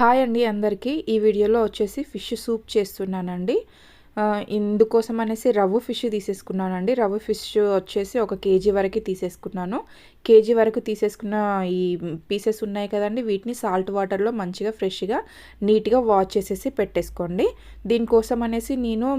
Hi అండి అందరికీ. ఈ వీడియోలో వచ్చేసి ఫిష్ సూప్ చేస్తున్నానండి. ఇందుకోసం అనేసి రవ్వ ఫిష్ తీసేసుకున్నానండి. రవ్వ ఫిష్ వచ్చేసి ఒక కేజీ వరకు తీసేసుకున్నాను. కేజీ వరకు తీసేసుకున్న ఈ పీసెస్ ఉన్నాయి కదండి. వీటిని సాల్ట్ వాటర్లో మంచిగా ఫ్రెష్గా నీట్గా వాష్ చేసేసి పెట్టేసుకోండి. దీనికోసం అనేసి నేను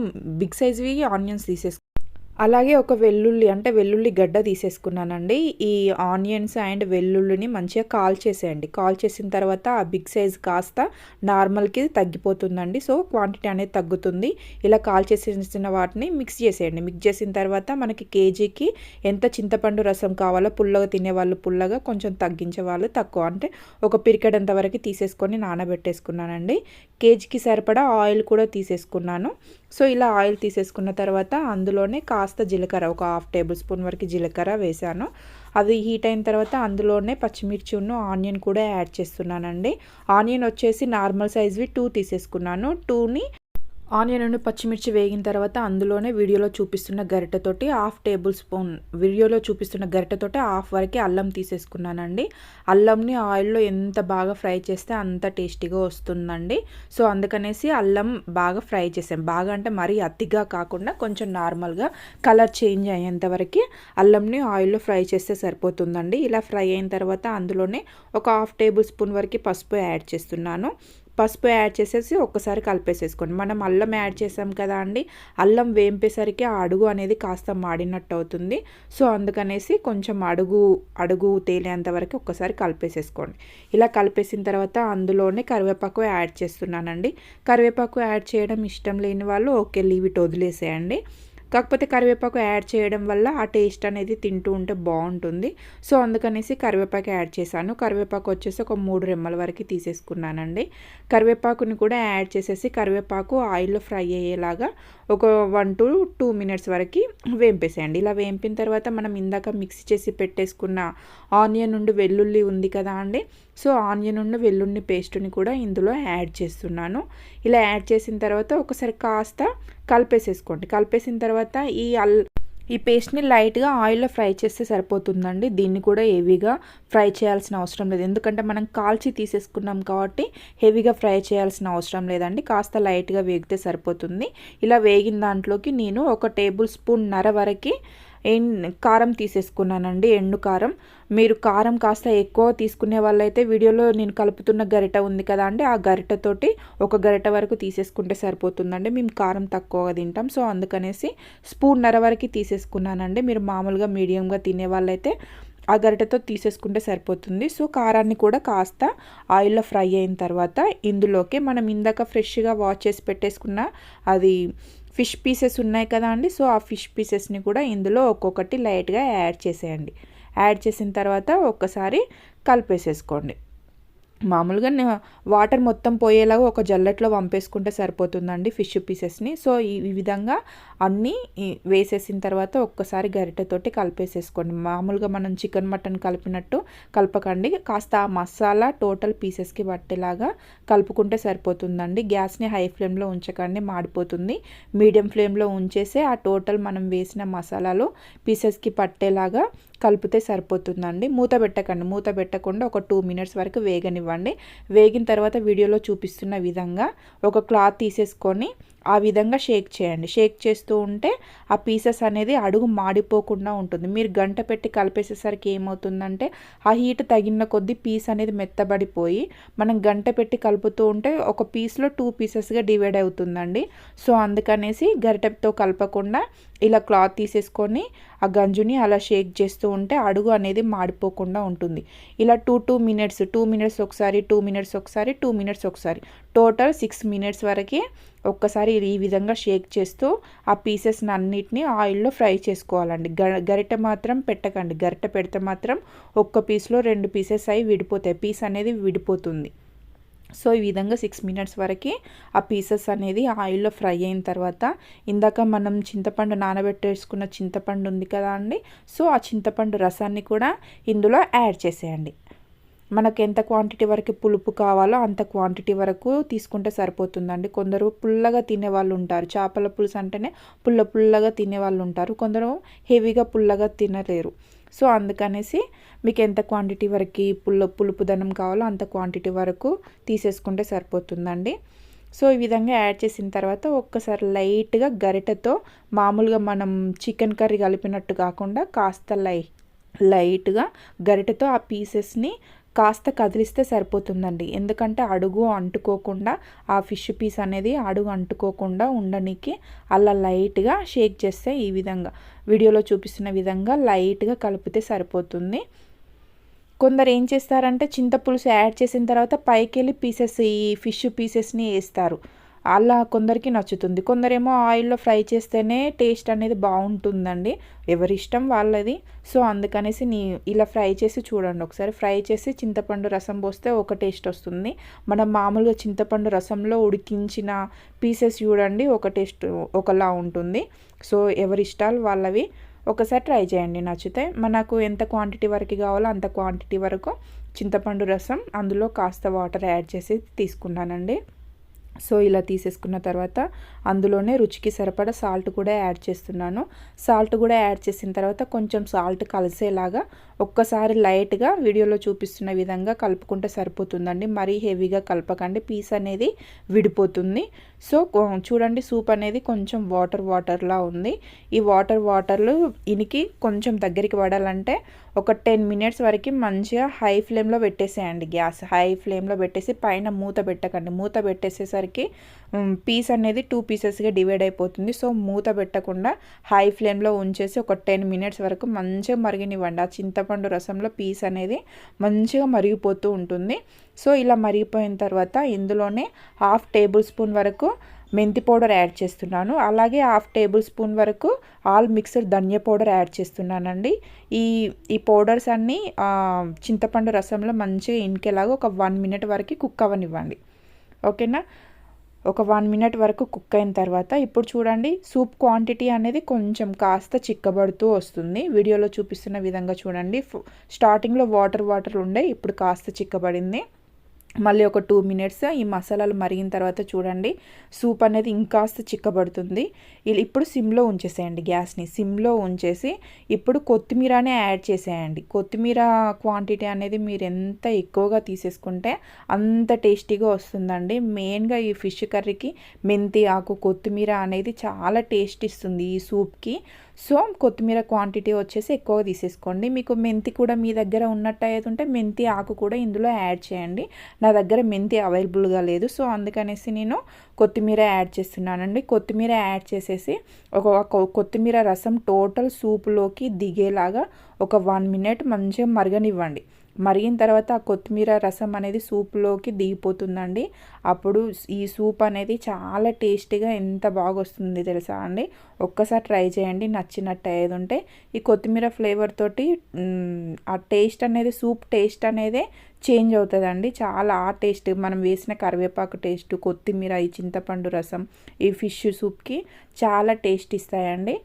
బిగ్ సైజ్వి ఆనియన్స్ తీసేసుకున్నాను. అలాగే ఒక వెల్లుల్లి అంటే వెల్లుల్లి గడ్డ తీసేసుకున్నానండి. ఈ ఆనియన్స్ అండ్ వెల్లుల్లిని మంచిగా కాల్ చేసేయండి. కాల్ చేసిన తర్వాత ఆ బిగ్ సైజ్ కాస్త నార్మల్కి తగ్గిపోతుందండి. సో క్వాంటిటీ అనేది తగ్గుతుంది. ఇలా కాల్ చేసిన వాటిని మిక్స్ చేసేయండి. మిక్స్ చేసిన తర్వాత మనకి కేజీకి ఎంత చింతపండు రసం కావాలో పుల్లగా తినేవాళ్ళు పుల్లగా కొంచెం తగ్గించే వాళ్ళు తక్కువ. అంటే ఒక పిరికెడంత వరకు తీసేసుకొని నానబెట్టేసుకున్నానండి. కేజీకి సరిపడా ఆయిల్ కూడా తీసేసుకున్నాను. సో ఇలా ఆయిల్ తీసేసుకున్న తర్వాత అందులోనే కాస్త జీలకర్ర ఒక హాఫ్ టేబుల్ స్పూన్ వరకు జీలకర్ర వేసాను అది హీట్ అయిన తర్వాత అందులోనే పచ్చిమిర్చి ఉన్న ఆనియన్ కూడా యాడ్ చేస్తున్నానండి. ఆనియన్ వచ్చేసి నార్మల్ సైజ్వి టూ తీసేసుకున్నాను. టూని ఆనియన్ పచ్చిమిర్చి వేగిన తర్వాత అందులోనే వీడియోలో చూపిస్తున్న గరిటెతోటి హాఫ్ టేబుల్ స్పూన్ వీడియోలో చూపిస్తున్న గరిటెతోటి హాఫ్ వరకే అల్లం తీసేసుకున్నానండి. అల్లంని ఆయిల్లో ఎంత బాగా ఫ్రై చేస్తే అంత టేస్టీగా వస్తుందండి. సో అందుకనేసి అల్లం బాగా ఫ్రై చేసాం బాగా అంటే మరీ అతిగా కాకుండా కొంచెం నార్మల్గా కలర్ చేంజ్ అయ్యేంత వరకు అల్లంని ఆయిల్లో ఫ్రై చేస్తే సరిపోతుందండి. ఇలా ఫ్రై అయిన తర్వాత అందులోనే ఒక హాఫ్ టేబుల్ స్పూన్ వరకు పసుపు యాడ్ చేస్తున్నాను. పసుపు యాడ్ చేసేసి ఒక్కసారి కలిపేసేసుకోండి. మనం అల్లం యాడ్ చేసాం కదా అండి అల్లం వేంపేసరికి ఆ అడుగు అనేది కాస్త మాడినట్టు అవుతుంది. సో అందుకనేసి కొంచెం అడుగు అడుగు తేలేంత వరకు ఒక్కసారి కలిపేసేసుకోండి. ఇలా కలిపేసిన తర్వాత అందులోనే కరివేపాకు యాడ్ చేస్తున్నానండి. కరివేపాకు యాడ్ చేయడం ఇష్టం లేని వాళ్ళు ఓకే లీవ్ ఇట్ వదిలేసేయండి. కాకపోతే కరివేపాకు యాడ్ చేయడం వల్ల ఆ టేస్ట్ అనేది తింటూ ఉంటే బాగుంటుంది. సో అందుకనేసి కరివేపాకు యాడ్ చేశాను. కరివేపాకు వచ్చేసి ఒక మూడు రెమ్మల వరకు తీసేసుకున్నానండి. కరివేపాకుని కూడా యాడ్ చేసేసి కరివేపాకు ఆయిల్లో ఫ్రై అయ్యేలాగా ఒక వన్ టు టూ మినిట్స్ వరకు వేంపేసేయండి. ఇలా వేంపిన తర్వాత మనం ఇందాక మిక్సీ చేసి పెట్టేసుకున్న ఆనియన్ నుండి వెల్లుల్లి ఉంది కదా అండి సో ఆనియన్ ఉన్న వెల్లుల్లి పేస్ట్ని కూడా ఇందులో యాడ్ చేస్తున్నాను. ఇలా యాడ్ చేసిన తర్వాత ఒకసారి కాస్త కలిపేసేసుకోండి. కలిపేసిన తర్వాత ఈ అల్ ఈ పేస్ట్ని లైట్గా ఆయిల్లో ఫ్రై చేస్తే సరిపోతుందండి. దీన్ని కూడా హెవీగా ఫ్రై చేయాల్సిన అవసరం లేదు. ఎందుకంటే మనం కాల్చి తీసేసుకున్నాం కాబట్టి హెవీగా ఫ్రై చేయాల్సిన అవసరం లేదండి. కాస్త లైట్గా వేగితే సరిపోతుంది. ఇలా వేగిన దాంట్లోకి నేను ఒక టేబుల్ స్పూన్ నర వరకు కారం తీసేసుకున్నానండి ఎండు కారం. మీరు కారం కాస్త ఎక్కువ తీసుకునే వాళ్ళైతే వీడియోలో నేను కలుపుతున్న గరిట ఉంది కదా అండి ఆ గరిటతోటి ఒక గరిట వరకు తీసేసుకుంటే సరిపోతుందండి. మేము కారం తక్కువగా తింటాం సో అందుకనేసి స్పూన్ నర వరకు తీసేసుకున్నానండి. మీరు మామూలుగా మీడియంగా తినే వాళ్ళైతే ఆ గరిటతో తీసేసుకుంటే సరిపోతుంది. సో కారాన్ని కూడా కాస్త ఆయిల్లో ఫ్రై అయిన తర్వాత ఇందులోకి మనం ఇందాక ఫ్రెష్గా వాష్ చేసి పెట్టేసుకున్న అది ఫిష్ పీసెస్ ఉన్నాయి కదా అండి సో ఆ ఫిష్ పీసెస్ని కూడా ఇందులో ఒక్కొక్కటి లైట్గా యాడ్ చేసేయండి. యాడ్ చేసిన తర్వాత ఒక్కసారి కలిపేసేసుకోండి. మామూలుగా వాటర్ మొత్తం పోయేలాగా ఒక జల్లెట్లో వంపేసుకుంటే సరిపోతుందండి ఫిష్ పీసెస్ని. సో ఈ విధంగా అన్నీ వేసేసిన తర్వాత ఒక్కసారి గరిటెతోటి కలిపేసేసుకోండి. మామూలుగా మనం చికెన్ మటన్ కలిపినట్టు కలపకండి. కాస్త ఆ మసాలా టోటల్ పీసెస్కి పట్టేలాగా కలుపుకుంటే సరిపోతుందండి. గ్యాస్ని హై ఫ్లేమ్లో ఉంచకండి మాడిపోతుంది. మీడియం ఫ్లేమ్లో ఉంచేసి ఆ టోటల్ మనం వేసిన మసాలాలు పీసెస్కి పట్టేలాగా కలిపితే సరిపోతుందండి. మూత పెట్టకండి. మూత పెట్టకుండా ఒక టూ మినిట్స్ వరకు వేగనివ్వండి. వేగిన తర్వాత వీడియోలో చూపిస్తున్న విధంగా ఒక క్లాత్ తీసేసుకొని ఆ విధంగా షేక్ చేయండి. షేక్ చేస్తూ ఉంటే ఆ పీసెస్ అనేది అడుగు మాడిపోకుండా ఉంటుంది. మీరు గంట పెట్టి కలిపేసేసరికి ఏమవుతుందంటే ఆ హీట్ తగిన కొద్దీ పీస్ అనేది మెత్తబడిపోయి మనం గంట పెట్టి కలుపుతూ ఉంటే ఒక పీస్లో టూ పీసెస్గా డివైడ్ అవుతుందండి. సో అందుకనేసి గరిటెతో కలపకుండా ఇలా క్లాత్ తీసేసుకొని ఆ గంజుని అలా షేక్ చేస్తూ ఉంటే అడుగు అనేది మాడిపోకుండా ఉంటుంది. ఇలా two two minutes two minutes ఒకసారి టూ మినిట్స్ ఒకసారి టూ మినిట్స్ ఒకసారి టోటల్ సిక్స్ మినిట్స్ వరకు ఒక్కసారి ఈ విధంగా షేక్ చేస్తూ ఆ పీసెస్ని అన్నిటిని ఆయిల్లో ఫ్రై చేసుకోవాలండి. గరిటె మాత్రం పెట్టకండి. గరిటె పెడితే మాత్రం ఒక్క పీస్లో రెండు పీసెస్ అవి విడిపోతాయి. పీస్ అనేది విడిపోతుంది. సో ఈ విధంగా సిక్స్ మినిట్స్ వరకు ఆ పీసెస్ అనేది ఆయిల్లో ఫ్రై అయిన తర్వాత ఇందాక మనం చింతపండు నానబెట్టేసుకున్న చింతపండు ఉంది కదా అండి? సో ఆ చింతపండు రసాన్ని కూడా ఇందులో యాడ్ చేసేయండి. మనకు ఎంత క్వాంటిటీ వరకు పులుపు కావాలో అంత క్వాంటిటీ వరకు తీసుకుంటే సరిపోతుందండి. కొందరు పుల్లగా తినే వాళ్ళు ఉంటారు. చేపల పులుసు అంటేనే పుల్ల పుల్లగా తినే వాళ్ళు ఉంటారు. కొందరు హెవీగా పుల్లగా తినలేరు. సో అందుకనేసి మీకు ఎంత క్వాంటిటీ వరకు పుల్ల పులుపుదనం కావాలో అంత క్వాంటిటీ వరకు తీసేసుకుంటే సరిపోతుందండి. సో ఈ విధంగా యాడ్ చేసిన తర్వాత ఒక్కసారి లైట్గా గరిటెతో మామూలుగా మనం చికెన్ కర్రీ కలిపినట్టు కాకుండా కాస్త లై లైట్గా గరిటతో ఆ పీసెస్ని కాస్త కదిలిస్తే సరిపోతుందండి. ఎందుకంటే అడుగు అంటుకోకుండా ఆ ఫిష్ పీస్ అనేది అడుగు అంటుకోకుండా ఉండడానికి అలా లైట్గా షేక్ చేస్తే ఈ విధంగా వీడియోలో చూపిస్తున్న విధంగా లైట్గా కలిపితే సరిపోతుంది. కొందరు ఏం చేస్తారంటే చింతపులుసు యాడ్ చేసిన తర్వాత పైకి వెళ్ళి పీసెస్ ఈ ఫిష్ పీసెస్ని వేస్తారు. అలా కొందరికి నచ్చుతుంది. కొందరేమో ఆయిల్లో ఫ్రై చేస్తేనే టేస్ట్ అనేది బాగుంటుందండి. ఎవరి ఇష్టం వాళ్ళది. సో అందుకనేసి నీ ఇలా ఫ్రై చేసి చూడండి ఒకసారి. ఫ్రై చేసి చింతపండు రసం పోస్తే ఒక టేస్ట్ వస్తుంది. మనం మామూలుగా చింతపండు రసంలో ఉడికించిన పీసెస్ చూడండి ఒక టేస్ట్ ఒకలా ఉంటుంది. సో ఎవరి ఇష్టాలు వాళ్ళవి ఒకసారి ట్రై చేయండి. నచ్చితే మనకు ఎంత క్వాంటిటీ వరకు కావాలో అంత క్వాంటిటీ వరకు చింతపండు రసం అందులో కాస్త వాటర్ యాడ్ చేసి తీసుకున్నానండి. సో ఇలా తీసేసుకున్న తర్వాత అందులోనే రుచికి సరిపడా సాల్ట్ కూడా యాడ్ చేస్తున్నాను. సాల్ట్ కూడా యాడ్ చేసిన తర్వాత కొంచెం సాల్ట్ కలిసేలాగా ఒక్కసారి లైట్గా వీడియోలో చూపిస్తున్న విధంగా కలుపుకుంటే సరిపోతుందండి. మరీ హెవీగా కలపకండి. పీస్ అనేది విడిపోతుంది. సో చూడండి సూప్ అనేది కొంచెం వాటర్ వాటర్లా ఉంది. ఈ వాటర్ వాటర్లు ఇనికి కొంచెం దగ్గరికి పడాలంటే ఒక టెన్ మినిట్స్ వరకు మంచిగా హై ఫ్లేమ్లో పెట్టేసేయండి గ్యాస్. హై ఫ్లేమ్లో పెట్టేసి పైన మూత పెట్టకండి. మూత పెట్టేసేసరికి పీస్ అనేది టూ పీసెస్గా డివైడ్ అయిపోతుంది. సో మూత పెట్టకుండా హై ఫ్లేమ్లో ఉంచేసి ఒక టెన్ మినిట్స్ వరకు మంచిగా మరిగినివ్వండి. ఆ చింతపండు రసంలో పీస్ అనేది మంచిగా మరిగిపోతూ ఉంటుంది. సో ఇలా మరిగిపోయిన తర్వాత ఇందులోనే హాఫ్ టేబుల్ స్పూన్ వరకు మెంతి పౌడర్ యాడ్ చేస్తున్నాను. అలాగే హాఫ్ టేబుల్ స్పూన్ వరకు ఆల్ మిక్స్డ్ ధనియా పౌడర్ యాడ్ చేస్తున్నానండి. ఈ ఈ పౌడర్స్ అన్నీ చింతపండు రసంలో మంచిగా ఇంకేలాగా ఒక వన్ మినిట్ వరకు కుక్ అవ్వనివ్వండి. ఓకేనా? ఒక వన్ మినిట్ వరకు కుక్ అయిన తర్వాత ఇప్పుడు చూడండి సూప్ క్వాంటిటీ అనేది కొంచెం కాస్త చిక్కబడుతూ వస్తుంది. వీడియోలో చూపిస్తున్న విధంగా చూడండి. స్టార్టింగ్లో వాటర్ వాటర్ ఉండే ఇప్పుడు కాస్త చిక్కబడింది. మళ్ళీ ఒక టూ మినిట్స్ ఈ మసాలాలు మరిగిన తర్వాత చూడండి. సూప్ అనేది ఇంకాస్త చిక్కబడుతుంది. ఇప్పుడు సిమ్లో ఉంచేసేయండి గ్యాస్ని. సిమ్లో ఉంచేసి ఇప్పుడు కొత్తిమీరనే యాడ్ చేసేయండి. కొత్తిమీర క్వాంటిటీ అనేది మీరు ఎంత ఎక్కువగా తీసేసుకుంటే అంత టేస్టీగా వస్తుందండి. మెయిన్గా ఈ ఫిష్ కర్రీకి మెంతి ఆకు కొత్తిమీర అనేది చాలా టేస్ట్ ఇస్తుంది ఈ సూప్కి. సో కొత్తిమీర క్వాంటిటీ వచ్చేసి ఎక్కువగా తీసేసుకోండి. మీకు మెంతి కూడా మీ దగ్గర ఉన్నట్టు ఉంటే మెంతి ఆకు కూడా ఇందులో యాడ్ చేయండి. నా దగ్గర మెంతి అవైలబుల్గా లేదు. సో అందుకనేసి నేను కొత్తిమీర యాడ్ చేస్తున్నానండి. కొత్తిమీర యాడ్ చేసేసి ఒక కొత్తిమీర రసం టోటల్ సూప్లోకి దిగేలాగా ఒక వన్ మినిట్ మంచిగా మరగనివ్వండి. మరిగిన తర్వాత ఆ కొత్తిమీర రసం అనేది సూప్లోకి దిగిపోతుందండి. అప్పుడు ఈ సూప్ అనేది చాలా టేస్టీగా ఎంత బాగా వస్తుంది తెలుసా అండి? ఒక్కసారి ట్రై చేయండి. నచ్చినట్టు అయ్యేది ఉంటే ఈ కొత్తిమీర ఫ్లేవర్ తోటి ఆ టేస్ట్ అనేది సూప్ టేస్ట్ అనేది చేంజ్ అవుతుందండి. చాలా ఆ టేస్ట్. మనం వేసిన కరివేపాకు టేస్ట్ కొత్తిమీర ఈ చింతపండు రసం ఈ ఫిష్ సూప్కి చాలా టేస్ట్ ఇస్తాయండి.